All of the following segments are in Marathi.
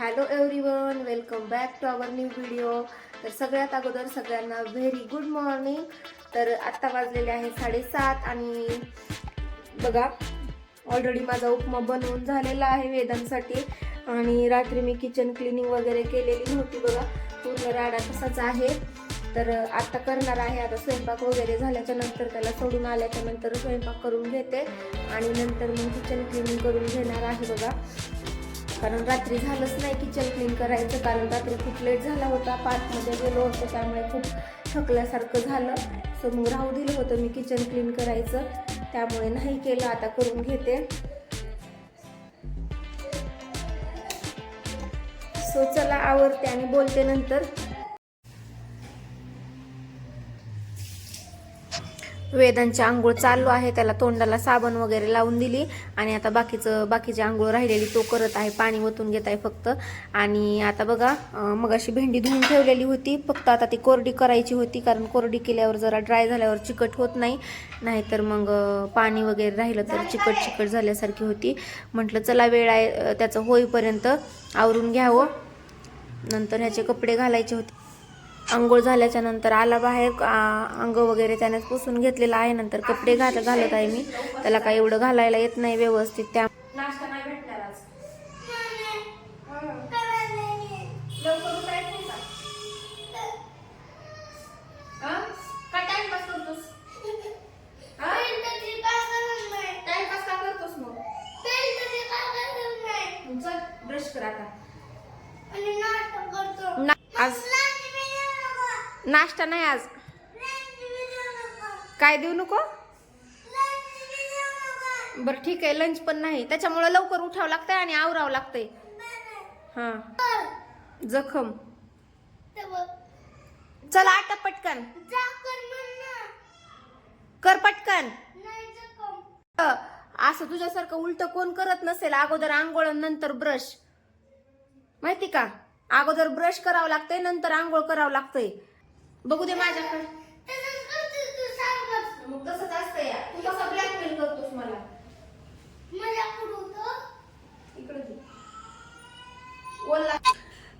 Hello everyone welcome back to our new video. तर सगळ्यात अगोदर सगळ्यांना व्हेरी गुड मॉर्निंग. तर आत्ता वाजलेले आहे साडेसात आणि बघा ऑलरेडी माझा उपमा बनवून झालेला आहे वेदांसाठी. आणि रात्री मी किचन क्लिनिंग वगैरे केलेली होती बघा पूर्ण राडा तसाच आहे. तर आत्ता करणार आहे आता स्वयंपाक वगैरे झाल्याच्यानंतर त्याला सोडून आल्याच्यानंतर स्वयंपाक करून घेते. आणि नंतर मग किचन क्लिनिंग करून घेणार आहे बघा. कारण रात्री झालंच नाही किचन क्लीन करायचं कारण रात्री खूप लेट झाला होता पार्कमध्ये गेलो होतो त्यामुळे खूप थकल्यासारखं झालं. सो मग राहू दिलं होतं मी किचन क्लीन करायचं. त्यामुळे नाही केलं आता करून घेते. सो चला आवडते आणि बोलते नंतर. वेदांची आंघोळ चालू आहे. त्याला तोंडाला साबण वगैरे लावून दिली आणि आता बाकीचं बाकीची आंघोळ राहिलेली तो करत आहे. पाणी ओतून घेत आहे फक्त. आणि आता बघा मग मगाशी भेंडी धुवून ठेवलेली होती. फक्त आता ती कोरडी करायची होती कारण कोरडी केल्यावर जरा ड्राय झाल्यावर चिकट होत नाही. नाहीतर मग पाणी वगैरे राहिलं तर चिकट चिकट झाल्यासारखी होती. म्हटलं चला वेळ आहे त्याचं होईपर्यंत आवरून घ्यावं. नंतर ह्याचे कपडे घालायचे होते. आंघोळ झाल्याच्यानंतर आला बाहेर अंग वगैरे त्यानेच पुसून घेतलेलं आहे. नंतर कपडे घात घालत आहे मी. त्याला काय एवढं घालायला येत नाही व्यवस्थित. त्या नाश्ता नाही भेटणार आज लवकर उठायचं का? हा? काय टाइमपास करतोस हा? टाइमपास का करतोस मग चल ब्रश कर आता ना- आज नाश्ता नाही आज. काय देऊ नको? बरं ठीक आहे लंच पण नाही. त्याच्यामुळे लवकर उठावं लागतंय आणि आवरावं लागतंय. हा. जखम. चला आटा पटकन. कर पटकन. असं तुझ्यासारखं उलट कोण करत नसेल अगोदर आंघोळ नंतर ब्रश माहिती का? अगोदर ब्रश करावं लागतंय नंतर आंघोळ करावं लागतंय. बघू दे माझ्याकडे. मग तसंच असतं या. तू कसा ब्लॅकमेल करतोस मला. इकडे दे. ओला.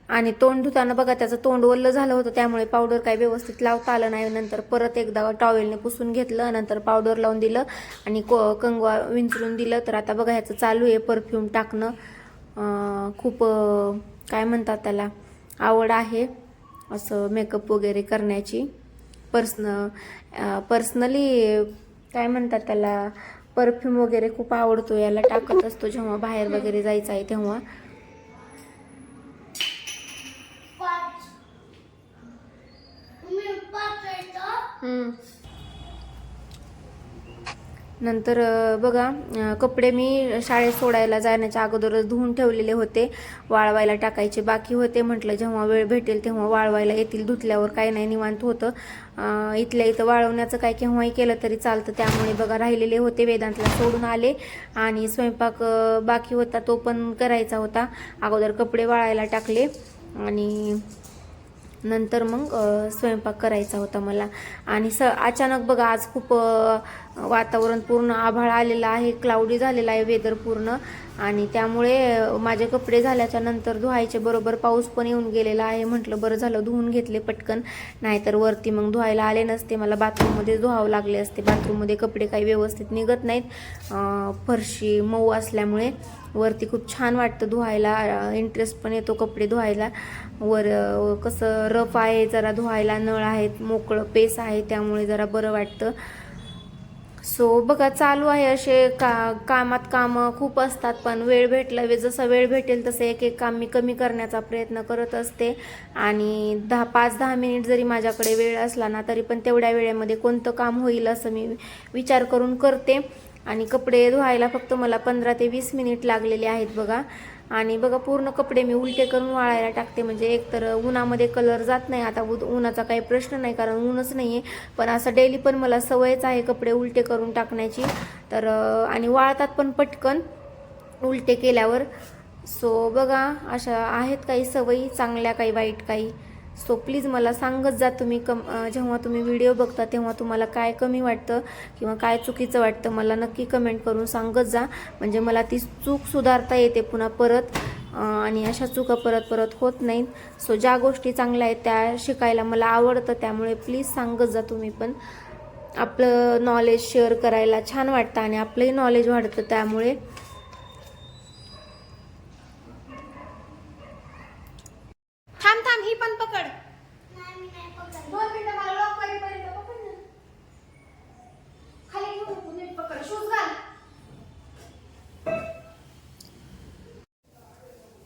आणि तोंड धुताना बघा त्याचं तोंड ओल्लं झालं होतं त्यामुळे पावडर काही व्यवस्थित लावता आलं नाही. नंतर परत एकदा टॉवेलने पुसून घेतलं नंतर पावडर लावून दिलं आणि को कंगवा विंचरून दिलं. तर आता बघा ह्याचं चालू आहे परफ्यूम टाकणं. खूप काय म्हणतात त्याला? आवड आहे. असं मेकअप वगैरे करण्याची. पर्सन पर्सनली काय म्हणतात त्याला परफ्यूम वगैरे खूप आवडतो याला टाकत असतो जेव्हा बाहेर वगैरे जायचं आहे तेव्हा. हम्म. नंतर बघा कपडे मी शाळेत सोडायला जाण्याच्या अगोदरच धुवून ठेवलेले होते. वाळवायला टाकायचे बाकी होते. म्हटलं जेव्हा वेळ भेटेल तेव्हा वाळवायला येतील. धुतल्यावर काही नाही निवांत होतं. इथल्या इथं वाळवण्याचं काय केव्हाही केलं तरी चालतं. त्यामुळे बघा राहिलेले होते वेदांतला सोडून आले. आणि स्वयंपाक बाकी होता तो पण करायचा होता. अगोदर कपडे वाळायला टाकले. आणि नंतर मग स्वयंपाक करायचा होता मला. आणि स अचानक बघा आज खूप वातावरण पूर्ण आभाळ आलेलं आहे क्लाउडी झालेलं आहे वेदर पूर्ण. आणि त्यामुळे माझे कपडे झाल्याच्यानंतर धुवायचे बरोबर पाऊस पण येऊन गेलेला आहे. म्हटलं बरं झालं धुवून घेतले पटकन. नाहीतर वरती मग धुवायला आले नसते. मला बाथरूममध्ये धुवावं लागले असते. बाथरूममध्ये कपडे काही व्यवस्थित निघत नाहीत. फरशी मऊ असल्यामुळे वरती खूप छान वाटतं धुवायला. इंटरेस्ट पण येतो कपडे धुवायला. वर कसं रफ आहे जरा धुवायला नळ आहेत मोकळं पेस आहे त्यामुळे जरा बरं वाटतं. सो बघा चालू आहे असे का कामात कामं खूप असतात पण वेळ भेटला वे जसा वेळ भेटेल तसं एक एक काम मी कमी करण्याचा प्रयत्न करत असते. आणि दहा पाच दहा मिनिट जरी माझ्याकडे वेळ असला ना तरी पण तेवढ्या वेळेमध्ये कोणतं काम होईल असं मी विचार करून करते. आणि कपडे धुवायला फक्त मला पंधरा ते वीस मिनिट लागलेले आहेत बघा. आणि बघा पूर्ण कपडे मी उलटे करून वाळायला टाकते. म्हणजे एकतर उन्हामध्ये कलर जात नाही. आता उ- उन्हाचा काही प्रश्न नाही कारण ऊनच नाही आहे पण असं डेली पण मला सवयच आहे कपडे उलटे करून टाकण्याची. तर आणि वाळतात पण पटकन उलटे केल्यावर. सो बघा अशा आहेत काही सवयी चांगल्या काही वाईट काही. सो प्लीज मला सांगत जा तुम्ही कम जेव्हा तुम्ही व्हिडिओ बघता तेव्हा तुम्हाला काय कमी वाटतं किंवा काय चुकीचं वाटतं मला नक्की कमेंट करून सांगत जा. म्हणजे मला ती चूक सुधारता येते पुन्हा परत आणि अशा चुका परत परत होत नाहीत. सो ज्या गोष्टी चांगल्या आहेत त्या शिकायला मला आवडतं त्यामुळे प्लीज सांगत जा तुम्ही पण. आपलं नॉलेज शेअर करायला छान वाटतं आणि आपलंही नॉलेज वाढतं त्यामुळे. पण पकड. दोन मिनिटं मला लॉक करेपर्यंत पकड ना. खाली घेऊ नको, नीट पकड. शूज घाल.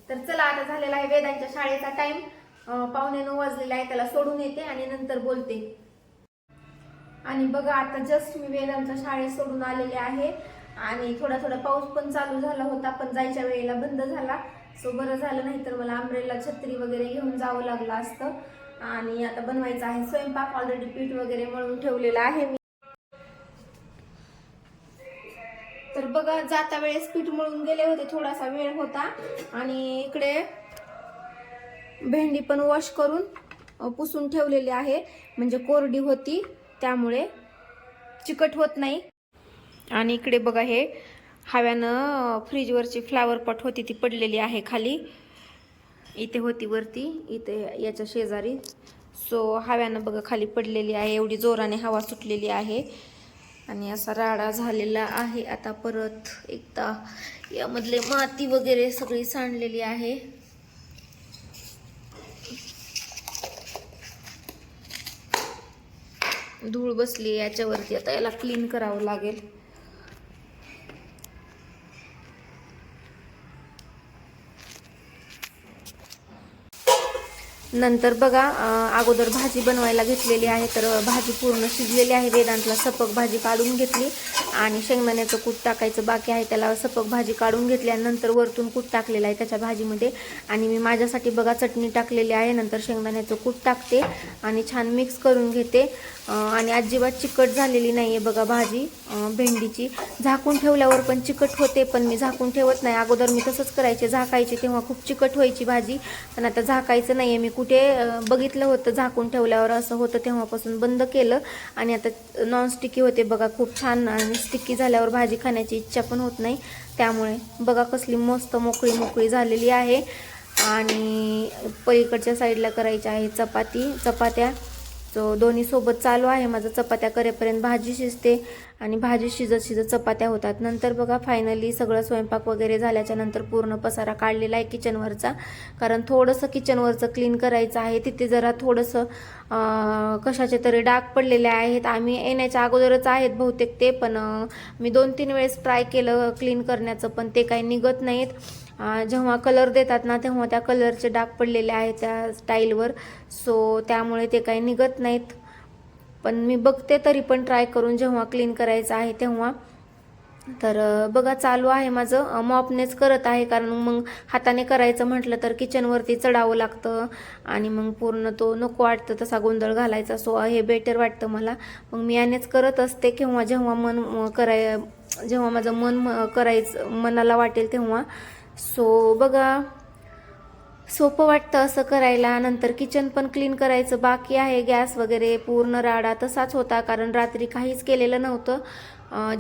तर चला आता झालेला आहे वेदांच्या शाळेचा टाइम पावणे नऊ वाजलेला आहे त्याला सोडून येते आणि नंतर बोलते. आणि बघा आता जस्ट मी वेदांच्या शाळेत सोडून आलेले आहे. आणि थोडा थोडा पाऊस पण चालू झाला होता पण जायच्या वेळेला बंद झाला. सो बरं झालं नाही तर मला आंब्रेला छत्री वगैरे घेऊन जावं लागलं असतं. आणि आता बनवायचं आहे स्वयंपाक. ऑलरेडी पीठ वगैरे मळून ठेवलेलं आहे मी. तर बघा जाता वेळेस पीठ मळून गेले होते थोडासा वेळ होता. आणि इकडे भेंडी पण वॉश करून पुसून ठेवलेली आहे. म्हणजे कोरडी होती त्यामुळे चिकट होत नाही. आणि इकडे बघा हे हव्यानं फ्रीजवरची फ्लावर पॉट होती ती पडलेली आहे खाली. इथे होती वरती इथे याच्या शेजारी. सो हव्यानं बघा खाली पडलेली आहे एवढी जोराने हवा सुटलेली आहे. आणि असा राडा झालेला आहे. आता परत एकदा यामधले माती वगैरे सगळी सांडलेली आहे. धूळ बसली याच्यावरती. आता याला क्लीन करावं लागेल. नंतर बघा अगोदर भाजी बनवायला घेतलेली आहे तर भाजी पूर्ण शिजलेली आहे. वेदांतला सपक भाजी काढून घेतली आणि शेंगदाण्याचं कूट टाकायचं बाकी आहे. त्याला सपक भाजी काढून घेतली नंतर वरतून कूट टाकलेलं आहे त्याच्या भाजीमध्ये. आणि मी माझ्यासाठी बघा चटणी टाकलेली आहे. नंतर शेंगदाण्याचं कूट टाकते आणि छान मिक्स करून घेते. आणि अजिबात चिकट झालेली नाही आहे बघा भाजी भेंडीची. झाकून ठेवल्यावर पण चिकट होते पण मी झाकून ठेवत नाही. अगोदर मी तसंच करायचे. झाकायचे तेव्हा खूप चिकट व्हायची भाजी पण आता झाकायचं नाही आहे मी कुठे बघितलं होतं झाकून ठेवल्यावर असं होतं तेव्हापासून बंद केलं. आणि आता नॉनस्टिकी होते बघा खूप छान आणि स्टिकी झाल्यावर भाजी खाण्याची इच्छा पण होत नाही. त्यामुळे बघा कसली मस्त मोकळी मोकळी झालेली आहे. आणि पलीकडच्या साईडला करायची आहे चपाती चपात्या. सो दोन्ही सोबत चालू आहे. माझं चपात्या करेपर्यंत भाजी शिजते आणि भाजी शिजत शिजत चपात्या होतात. नंतर बघा फायनली सगळं स्वयंपाक वगैरे झाल्याच्यानंतर पूर्ण पसारा काढलेला आहे किचनवरचा कारण थोडंसं किचनवरचं क्लीन करायचं आहे. तिथे जरा थोडंसं कशाचे तरी डाग पडलेले आहेत. आम्ही येण्याच्या अगोदरच आहेत बहुतेक ते पण मी दोन तीन वेळेस ट्राय केलं क्लीन करण्याचं पण ते काही निघत नाहीत. जेव्हा कलर देतात ना तेव्हा त्या कलरचे डाग पडलेले आहेत त्या स्टाईलवर सो त्यामुळे ते काही निघत नाहीत. पण मी बघते तरी पण ट्राय करून जेव्हा क्लीन करायचं आहे तेव्हा. तर बघा चालू आहे माझं. मॉपनेच करत आहे कारण मग हाताने करायचं म्हटलं तर किचनवरती चढावं लागतं. आणि मग पूर्ण तो नको वाटतं तसा गोंधळ घालायचा. सो हे बेटर वाटतं मला. मग मी यानेच करत असते किंवा जेव्हा मन कराय जेव्हा माझं मन म- करायचं मनाला वाटेल तेव्हा. सो बघा सोपं वाटतं असं करायला. नंतर किचन पण क्लीन करायचं. बाकी आहे गॅस वगैरे पूर्ण राडा तसाच होता कारण रात्री काहीच केलेलं नव्हतं.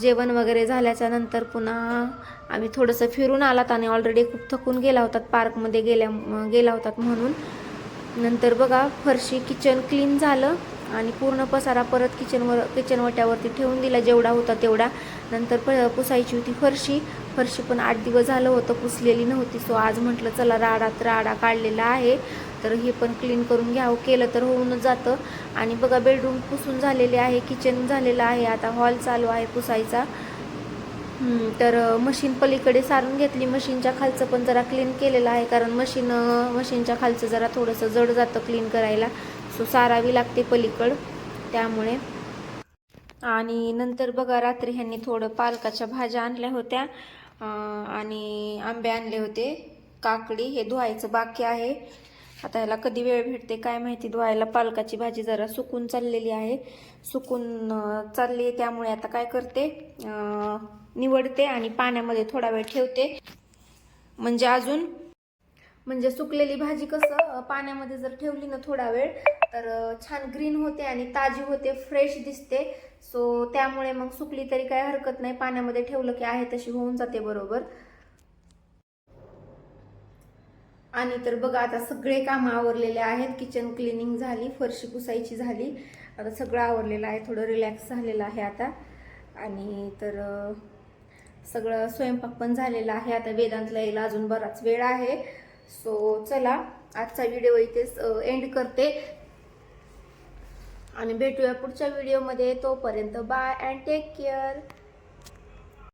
जेवण वगैरे झाल्याच्यानंतर पुन्हा आम्ही थोडंसं फिरून आलात आणि ऑलरेडी खूप थकून गेला होतात पार्कमध्ये गेल्या गेला होतात म्हणून. नंतर बघा फरशी किचन क्लीन झालं आणि पूर्ण पसारा परत किचनवर किचन वट्यावरती ठेवून दिला जेवढा होता तेवढा. नंतर प पुसायची होती फरशी. फरशी पण आठ दिवस झालं होतं पुसलेली नव्हती. सो आज म्हटलं चला राडात राडा काढलेला आहे. तर हे पण क्लीन करून घ्यावं. केलं तर होऊनच जातं. आणि बघा बेडरूम पुसून झालेले आहे किचन झालेलं आहे. आता हॉल चालू आहे पुसायचा. तर मशीन पलीकडे सारून घेतली. मशीनच्या खालचं पण जरा क्लीन केलेलं आहे. कारण मशीन मशीनच्या खालचं जरा थोडंसं जड जातं क्लीन करायला. सो सारावी लागते पलीकड. त्यामुळे. आणि नंतर बघा रात्री ह्यांनी थोडं पालकाच्या भाज्या आणल्या होत्या. आणि आंबे आणले होते काकडी हे धुवायचं बाकी आहे. आता ह्याला कधी वेळ भेटते काय माहिती धुवायला पालकाची भाजी जरा सुकून चाललेली आहे. सुकून चालली आहे त्यामुळे आता काय करते निवडते आणि पाण्यामध्ये थोडा वेळ ठेवते. म्हणजे अजून म्हणजे सुकलेली भाजी कसं पाण्यामध्ये जर ठेवली ना थोडा वेळ तर छान ग्रीन होते आणि ताजी होते फ्रेश दिसते. सो त्यामुळे मग सुकली तरी काय हरकत नाही पाण्यामध्ये ठेवलं की आहे तशी होऊन जाते बरोबर. आणि तर बघा आता सगळे कामं आवरलेले आहेत. किचन क्लिनिंग झाली फरशी पुसायची झाली. आता सगळं आवरलेलं आहे थोडं रिलॅक्स झालेलं आहे आता. आणि तर सगळं स्वयंपाक पण झालेला आहे. आता वेदांतला यायला अजून बराच वेळ आहे. सो चला आजचा व्हिडिओ इथेच एंड करते. आणि भेटूया पुढच्या व्हिडिओमध्ये तोपर्यंत बाय अँड टेक केअर